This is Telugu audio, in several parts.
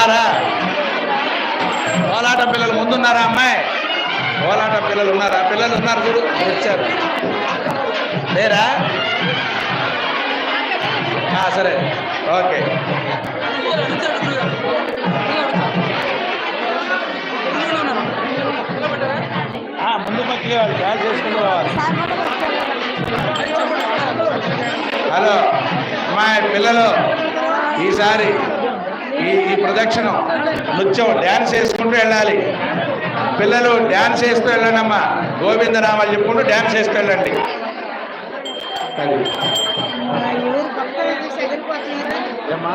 ఉన్నారా? కోలాట పిల్లలు ముందున్నారా అమ్మాయి? కోలాట పిల్లలు ఉన్నారా? పిల్లలు ఉన్నారు చూడు వచ్చారు. లేరా? సరే. ఓకే. ముందు పక్కన రావాలి. హలో మా పిల్లలు ఈసారి ఈ ప్రదక్షిణం. నృత్యం డ్యాన్స్ చేసుకుంటూ వెళ్ళాలి. పిల్లలు డ్యాన్స్ చేస్తూ వెళ్ళండి అమ్మా గోవిందనామాలు చెప్పుకుంటూ డ్యాన్స్ చేస్తూ వెళ్ళండి. ఏమ్మా?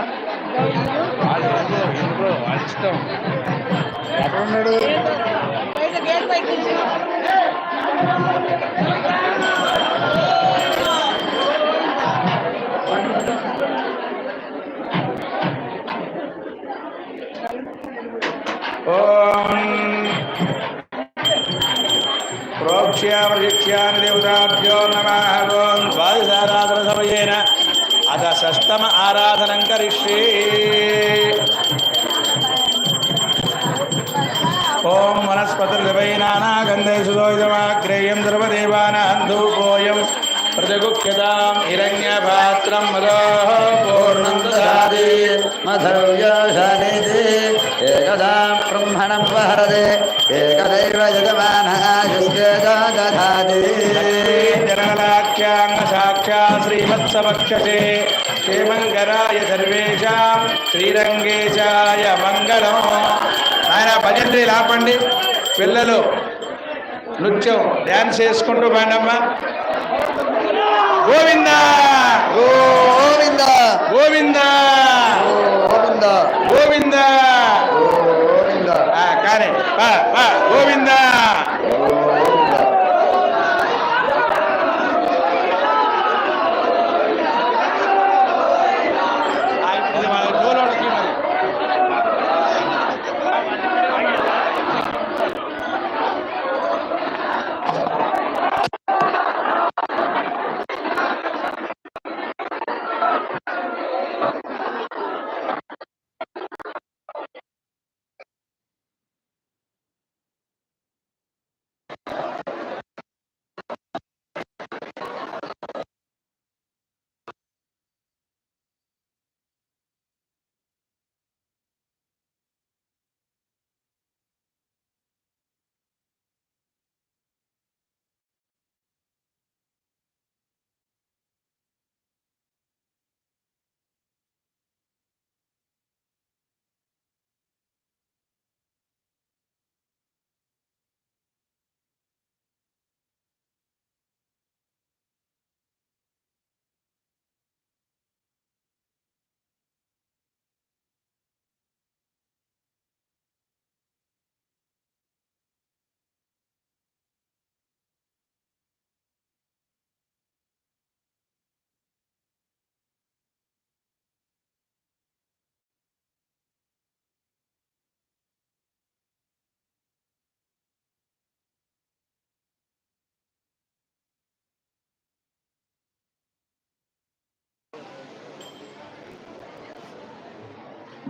ఓం. ప్రోక్ష్యామశిక్ష్యాని దేవతాభ్యో నమ ద్వాదశారాధన సమయేన అథ షష్టమ ఆరాధనం కరిష్యే ఓం వనస్పతిర్వై నానాగంధై సుదోజమాగ్రేయం ద్రవదేవానాం ధూపోయం ప్రతిగుఖ్యతాం హిరణ్యపాత్రం మదో పూర్ణం దదాతి మధవ్యా ఏకదా బ్రహ్మణం వహరదే ఏకదైవ జనలాఖ్యాంగ సాక్షా శ్రీమత్సమక్షసే శ్రీమంగరాయ సర్వేషాం శ్రీరంగేశాయ మంగళం ఆయన భజంత్రి లాపండి పిల్లలు నృత్యం డ్యాన్స్ చేసుకుంటూ బాండమ్మా గోవింద! గోవింద! గోవింద! Govinda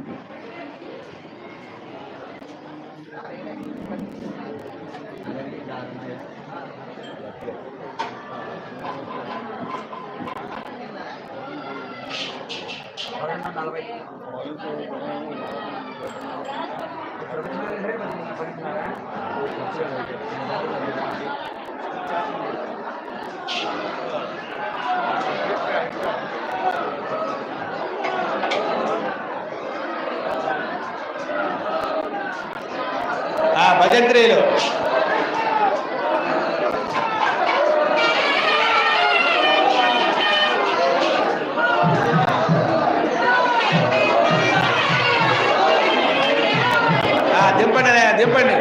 Kalau yang భజంత్రీలు. ఆ, దింపండి దింపండి.